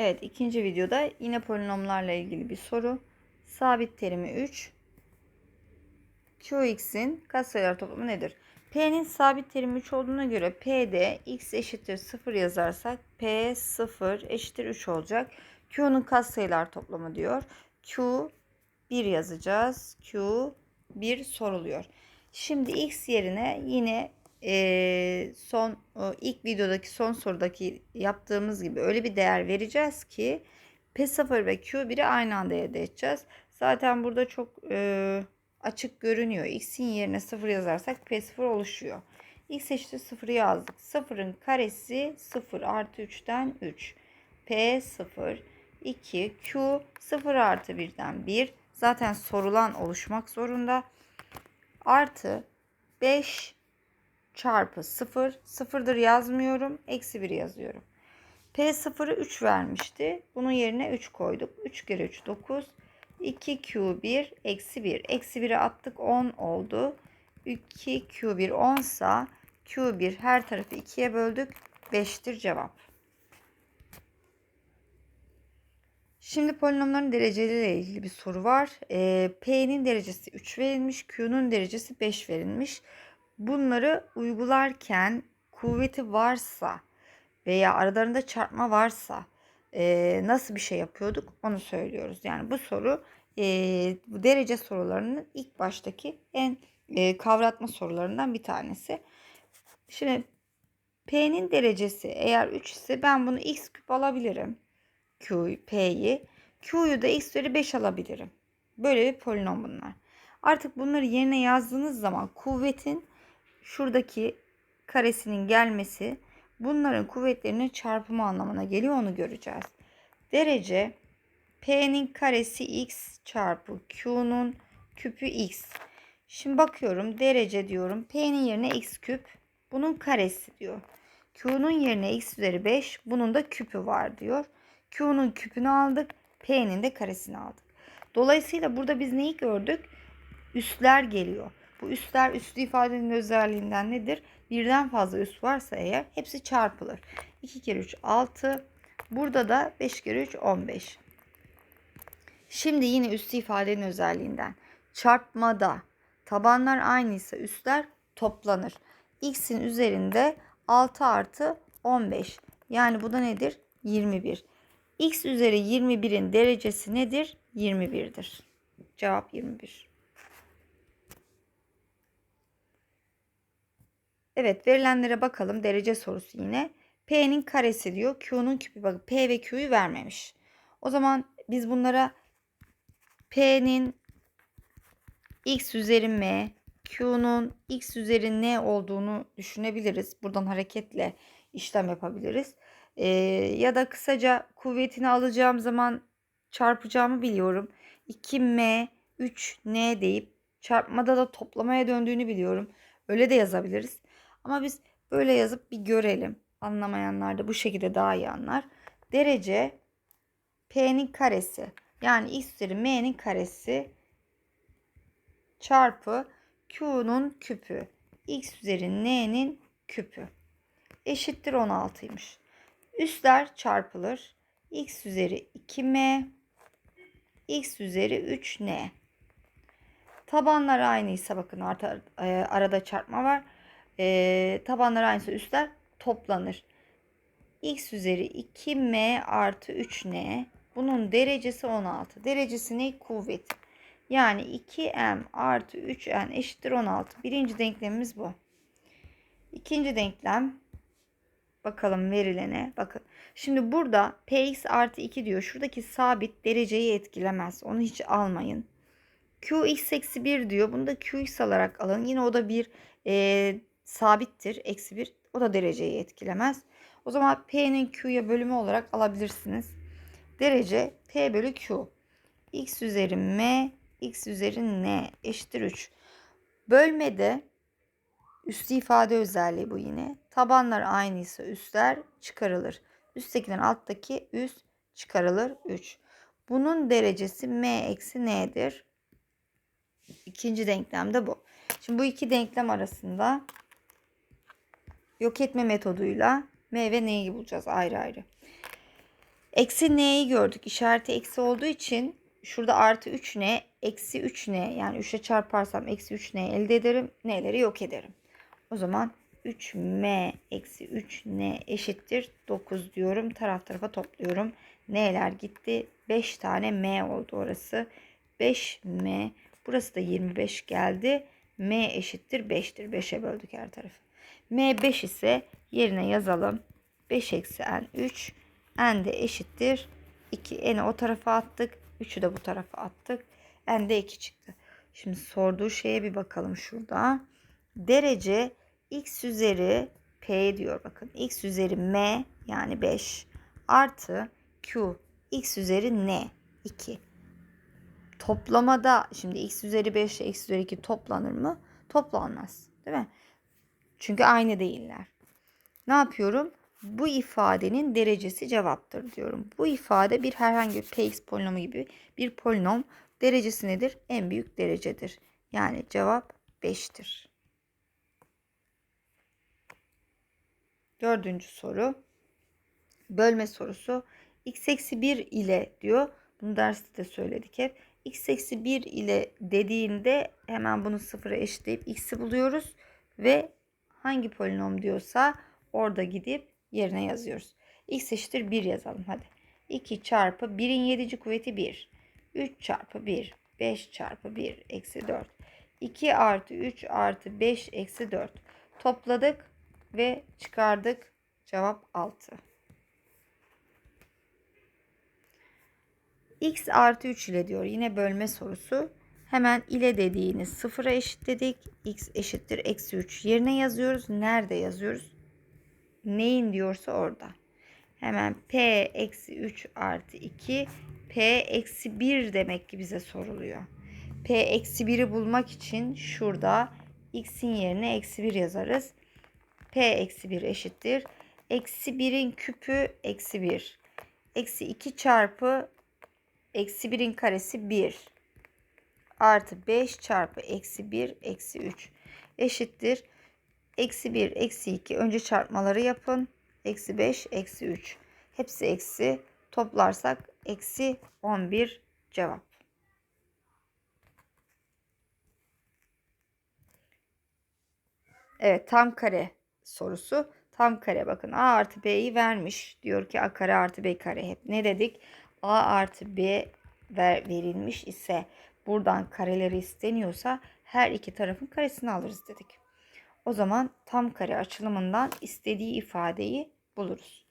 Evet ikinci videoda yine polinomlarla ilgili bir soru. Sabit terimi 3. Qx'in katsayılar toplamı nedir? P'nin sabit terimi 3 olduğuna göre P'de x eşittir 0 yazarsak P 0 eşittir 3 olacak. Q'nun katsayılar toplamı diyor. Q 1 yazacağız. Q 1 soruluyor. Şimdi x yerine yine eee, son o ilk videodaki son sorudaki yaptığımız gibi öyle bir değer vereceğiz ki P0 ve Q1'i aynı anda elde edeceğiz. Zaten burada çok eee, açık görünüyor. X'in yerine 0 yazarsak P0 oluşuyor. X eşittir 0'ı yazdık. 0'ın karesi 0 artı 3'ten 3. P0 2 Q 0 artı 1'den 1. Zaten sorulan oluşmak zorunda. Artı 5 çarpı 0. 0'dır yazmıyorum. Eksi 1 yazıyorum. P0'ı 3 vermişti. Bunun yerine 3 koyduk. 3 kere 3 9. 2Q1 eksi 1. Eksi 1'i attık 10 oldu. 2Q1 10 sa Q1 her tarafı 2'ye böldük. 5'tir cevap. Şimdi polinomların dereceleriyle ilgili bir soru var. Ee, P'nin derecesi 3 verilmiş. Q'nun derecesi 5 verilmiş. Bunları uygularken kuvveti varsa veya aralarında çarpma varsa e, nasıl bir şey yapıyorduk onu söylüyoruz. Yani bu soru e, derece sorularının ilk baştaki en e, kavratma sorularından bir tanesi. Şimdi P'nin derecesi eğer 3 ise ben bunu x küp alabilirim. Q, P'yi. Q'yu da x üzeri 5 alabilirim. Böyle bir polinom bunlar. Artık bunları yerine yazdığınız zaman kuvvetin şuradaki karesinin gelmesi bunların kuvvetlerinin çarpımı anlamına geliyor onu göreceğiz. Derece P'nin karesi x çarpı Q'nun küpü x. Şimdi bakıyorum derece diyorum. P'nin yerine x küp. Bunun karesi diyor. Q'nun yerine x üzeri 5. Bunun da küpü var diyor. Q'nun küpünü aldık. P'nin de karesini aldık. Dolayısıyla burada biz neyi gördük? Üstler geliyor. Bu üstler üslü ifadenin özelliğinden nedir? Birden fazla üst varsa eğer hepsi çarpılır. 2 kere 3 6. Burada da 5 kere 3 15. Şimdi yine üstü ifadenin özelliğinden. Çarpmada tabanlar aynıysa üstler toplanır. X'in üzerinde 6 artı 15. Yani bu da nedir? 21. X üzeri 21'in derecesi nedir? 21'dir. Cevap 21. Evet verilenlere bakalım. Derece sorusu yine. P'nin karesi diyor. Q'nun küpü. Bakın P ve Q'yu vermemiş. O zaman biz bunlara P'nin x üzeri m, Q'nun x üzeri n olduğunu düşünebiliriz. Buradan hareketle işlem yapabiliriz. Ee, ya da kısaca kuvvetini alacağım zaman çarpacağımı biliyorum. 2m 3n deyip çarpmada da toplamaya döndüğünü biliyorum. Öyle de yazabiliriz. Ama biz böyle yazıp bir görelim. Anlamayanlar da bu şekilde daha iyi anlar. Derece p'nin karesi yani x üzeri m'nin karesi çarpı q'nun küpü x üzeri n'nin küpü eşittir 16'ymış. Üstler çarpılır. x üzeri 2m x üzeri 3n. Tabanlar aynıysa bakın e, arada çarpma var. E, tabanlar aynıysa üstler toplanır. x üzeri 2m artı 3n. Bunun derecesi 16. Derecesi ne? Kuvvet. Yani 2m artı 3n eşittir 16. Birinci denklemimiz bu. İkinci denklem bakalım verilene. Bakın. Şimdi burada px artı 2 diyor. Şuradaki sabit dereceyi etkilemez. Onu hiç almayın. qx eksi 1 diyor. Bunu da qx alarak alın. Yine o da bir e, sabittir. Eksi 1. O da dereceyi etkilemez. O zaman p'nin q'ya bölümü olarak alabilirsiniz. Derece p bölü q. x üzeri m x üzeri n eşittir 3. Bölmede üstü ifade özelliği bu yine. Tabanlar aynıysa üstler çıkarılır. Üsttekinden alttaki üst çıkarılır 3. Bunun derecesi m eksi n'dir. İkinci denklem de bu. Şimdi bu iki denklem arasında yok etme metoduyla m ve n'yi bulacağız ayrı ayrı. Eksi n'yi gördük. İşareti eksi olduğu için şurada artı 3n, eksi 3n yani 3'e çarparsam eksi 3n elde ederim. N'leri yok ederim. O zaman 3m eksi 3n eşittir 9 diyorum. Taraf tarafa topluyorum. N'ler gitti. 5 tane m oldu orası. 5m. Burası da 25 geldi. m eşittir 5'tir. 5'e böldük her tarafı. M 5 ise yerine yazalım. 5 eksi n 3. n de eşittir 2. n'i o tarafa attık. 3'ü de bu tarafa attık. n de 2 çıktı. Şimdi sorduğu şeye bir bakalım şurada. Derece x üzeri p diyor bakın. x üzeri m yani 5 artı q x üzeri n 2. Toplamada şimdi x üzeri 5 ile x üzeri 2 toplanır mı? Toplanmaz. Değil mi? Çünkü aynı değiller. Ne yapıyorum? Bu ifadenin derecesi cevaptır diyorum. Bu ifade bir herhangi bir px polinomu gibi bir polinom. Derecesi nedir? En büyük derecedir. Yani cevap 5'tir. Dördüncü soru. Bölme sorusu. x eksi 1 ile diyor. Bunu derste de söyledik hep. x eksi 1 ile dediğinde hemen bunu sıfıra eşitleyip x'i buluyoruz. Ve hangi polinom diyorsa orada gidip yerine yazıyoruz. x eşittir 1 yazalım hadi. 2 çarpı 1'in 7. kuvveti 1. 3 çarpı 1. 5 çarpı 1 eksi 4. 2 artı 3 artı 5 eksi 4. Topladık ve çıkardık. Cevap 6. x artı 3 ile diyor. Yine bölme sorusu. Hemen ile dediğini sıfıra eşitledik. x eşittir eksi 3 yerine yazıyoruz. Nerede yazıyoruz? Neyin diyorsa orada. Hemen p eksi 3 artı 2 p eksi 1 demek ki bize soruluyor. p eksi 1'i bulmak için şurada x'in yerine eksi 1 yazarız. p eksi 1 eşittir. Eksi 1'in küpü eksi 1. Eksi 2 çarpı eksi 1'in karesi 1. Artı 5 çarpı eksi 1 eksi 3 eşittir. Eksi 1 eksi 2 önce çarpmaları yapın. Eksi 5 eksi 3. Hepsi eksi. Toplarsak eksi 11 cevap. Evet tam kare sorusu. Tam kare bakın a artı b'yi vermiş. Diyor ki a kare artı b kare hep. Ne dedik? a artı b ver, verilmiş ise buradan kareleri isteniyorsa her iki tarafın karesini alırız dedik. O zaman tam kare açılımından istediği ifadeyi buluruz.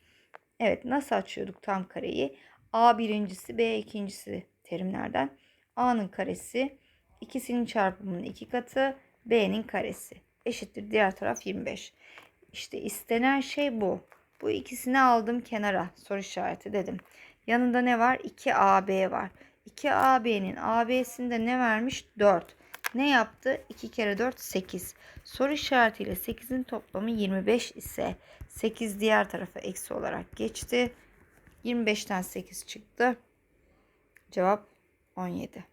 Evet nasıl açıyorduk tam kareyi? A birincisi B ikincisi terimlerden. A'nın karesi ikisinin çarpımının iki katı B'nin karesi eşittir. Diğer taraf 25. İşte istenen şey bu. Bu ikisini aldım kenara soru işareti dedim. Yanında ne var? 2AB var. 2AB'nin AB'sinde ne vermiş? 4. Ne yaptı? 2 kere 4 8. Soru işaretiyle 8'in toplamı 25 ise 8 diğer tarafa eksi olarak geçti. 25'ten 8 çıktı. Cevap 17.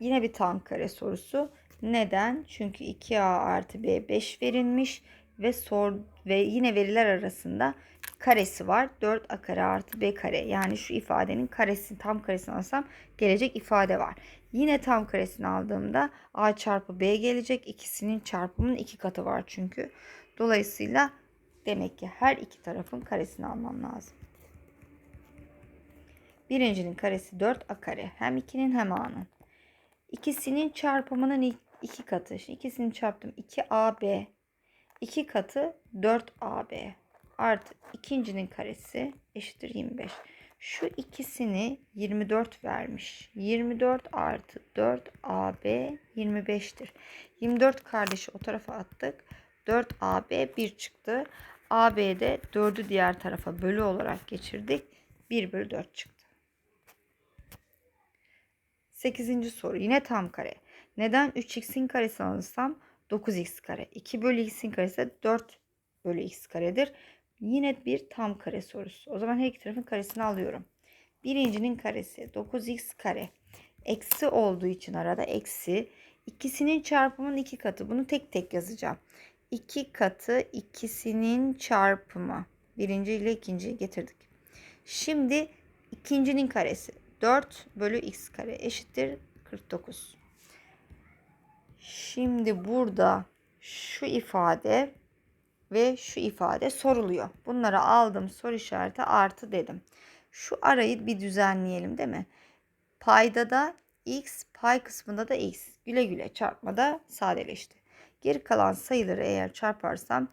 Yine bir tam kare sorusu. Neden? Çünkü 2a artı b 5 verilmiş ve sor ve yine veriler arasında karesi var. 4a kare artı b kare. Yani şu ifadenin karesi tam karesini alsam gelecek ifade var. Yine tam karesini aldığımda a çarpı b gelecek. İkisinin çarpımının iki katı var çünkü. Dolayısıyla demek ki her iki tarafın karesini almam lazım. Birincinin karesi 4a kare. Hem 2'nin hem a'nın. İkisinin çarpımının iki katı. Şimdi ikisini çarptım. 2ab. 2 katı 4ab. Artı ikincinin karesi eşittir 25. Şu ikisini 24 vermiş. 24 artı 4ab 25'tir. 24 kardeşi o tarafa attık. 4ab 1 çıktı. AB'de 4'ü diğer tarafa bölü olarak geçirdik. 1 bölü 4 çıktı. 8. soru yine tam kare. Neden 3x'in karesini alırsam 9x kare. 2 bölü x'in karesi 4 bölü x karedir. Yine bir tam kare sorusu. O zaman her iki tarafın karesini alıyorum. Birincinin karesi 9x kare. Eksi olduğu için arada eksi. İkisinin çarpımının iki katı. Bunu tek tek yazacağım. 2 katı ikisinin çarpımı. Birinci ile ikinciyi getirdik. Şimdi ikincinin karesi 4 bölü x kare eşittir 49. Şimdi burada şu ifade ve şu ifade soruluyor. Bunları aldım soru işareti artı dedim. Şu arayı bir düzenleyelim değil mi? Payda da x, pay kısmında da x. Güle güle çarpmada sadeleşti. Geri kalan sayıları eğer çarparsam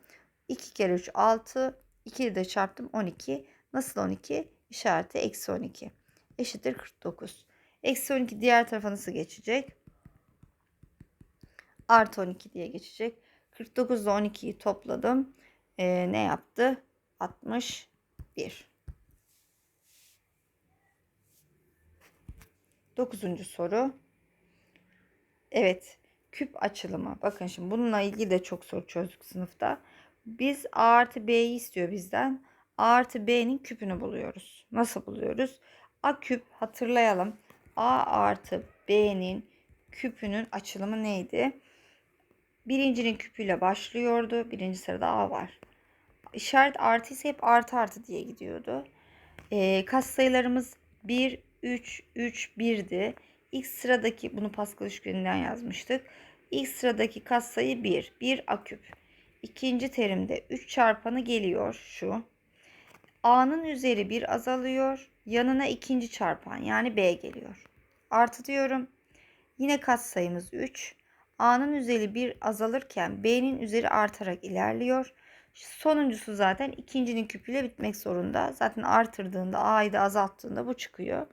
2 kere 3 6, 2'yi de çarptım 12. Nasıl 12? İşareti eksi 12. Eşittir 49. Eksi 12 diğer tarafa nasıl geçecek? Artı 12 diye geçecek. 49 ile 12'yi topladım. Ee, ne yaptı? 61. Dokuzuncu soru. Evet. Küp açılımı. Bakın şimdi bununla ilgili de çok soru çözdük sınıfta. Biz A artı B'yi istiyor bizden. A artı B'nin küpünü buluyoruz. Nasıl buluyoruz? A küp hatırlayalım. A artı B'nin küpünün açılımı neydi? Birincinin küpüyle başlıyordu. Birinci sırada A var. İşaret artı ise hep artı artı diye gidiyordu. Ee, kas sayılarımız 1, 3, 3, 1'di. İlk sıradaki bunu Pascal üçgeninden yazmıştık. İlk sıradaki katsayı 1. 1 a küp. İkinci terimde 3 çarpanı geliyor şu. A'nın üzeri 1 azalıyor. Yanına ikinci çarpan yani B geliyor. Artı diyorum. Yine katsayımız 3. A'nın üzeri 1 azalırken B'nin üzeri artarak ilerliyor. Sonuncusu zaten ikincinin küpüyle bitmek zorunda. Zaten artırdığında A'yı da azalttığında bu çıkıyor.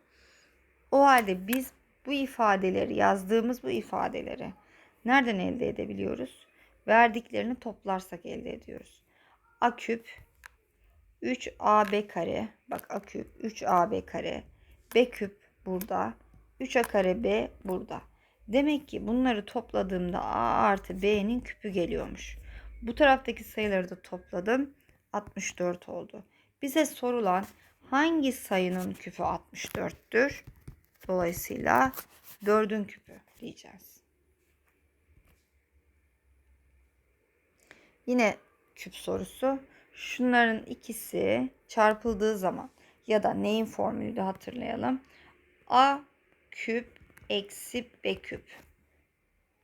O halde biz bu ifadeleri yazdığımız bu ifadeleri nereden elde edebiliyoruz? Verdiklerini toplarsak elde ediyoruz. A küp 3AB kare bak A küp 3AB kare B küp burada 3A kare B burada. Demek ki bunları topladığımda A artı B'nin küpü geliyormuş. Bu taraftaki sayıları da topladım. 64 oldu. Bize sorulan hangi sayının küpü 64'tür? Dolayısıyla 4'ün küpü diyeceğiz. Yine küp sorusu. Şunların ikisi çarpıldığı zaman ya da neyin formülü de hatırlayalım. A küp eksi B küp.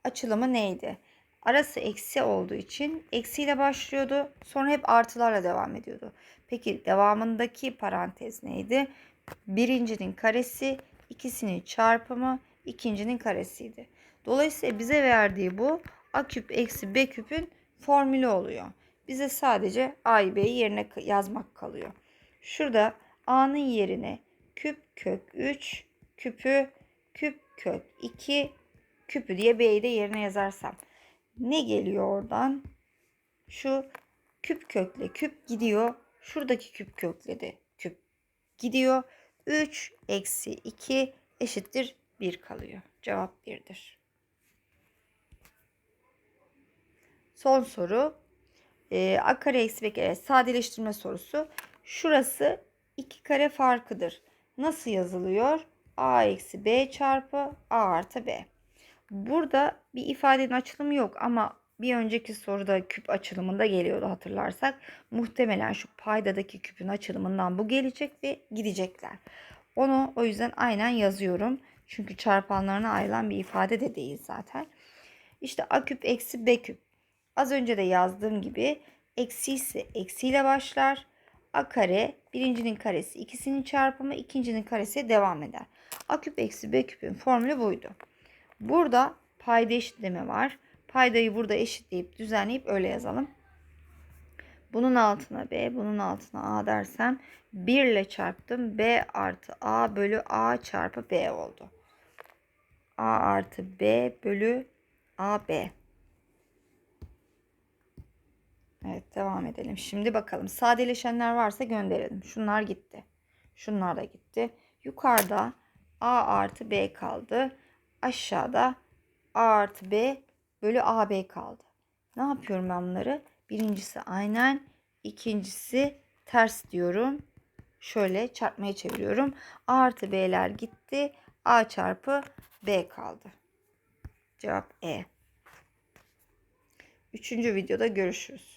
Açılımı neydi? Arası eksi olduğu için eksiyle başlıyordu. Sonra hep artılarla devam ediyordu. Peki devamındaki parantez neydi? Birincinin karesi, ikisinin çarpımı, ikincinin karesiydi. Dolayısıyla bize verdiği bu a küp eksi b küpün formülü oluyor. Bize sadece a'yı b'yi yerine yazmak kalıyor. Şurada a'nın yerine küp kök 3 küpü küp kök 2 küpü diye b'yi de yerine yazarsam ne geliyor oradan? Şu küp kökle küp gidiyor. Şuradaki küp kökle de küp gidiyor. 3 eksi 2 eşittir 1 kalıyor. Cevap 1'dir. Son soru. Ee, a kare eksi b kare sadeleştirme sorusu. Şurası 2 kare farkıdır. Nasıl yazılıyor? A eksi b çarpı a artı b. Burada bir ifadenin açılımı yok ama bir önceki soruda küp açılımında geliyordu hatırlarsak. Muhtemelen şu paydadaki küpün açılımından bu gelecek ve gidecekler. Onu o yüzden aynen yazıyorum. Çünkü çarpanlarına ayrılan bir ifade de değil zaten. İşte a küp eksi b küp. Az önce de yazdığım gibi eksi ise eksiyle başlar. A kare birincinin karesi ikisinin çarpımı ikincinin karesi devam eder. A küp eksi b küpün formülü buydu. Burada payda eşitleme var. Paydayı burada eşitleyip düzenleyip öyle yazalım. Bunun altına B, bunun altına A dersem 1 ile çarptım. B artı A bölü A çarpı B oldu. A artı B bölü AB. Evet devam edelim. Şimdi bakalım sadeleşenler varsa gönderelim. Şunlar gitti. Şunlar da gitti. Yukarıda A artı B kaldı. Aşağıda A artı B bölü AB kaldı. Ne yapıyorum ben bunları? Birincisi aynen. ikincisi ters diyorum. Şöyle çarpmaya çeviriyorum. A artı B'ler gitti. A çarpı B kaldı. Cevap E. Üçüncü videoda görüşürüz.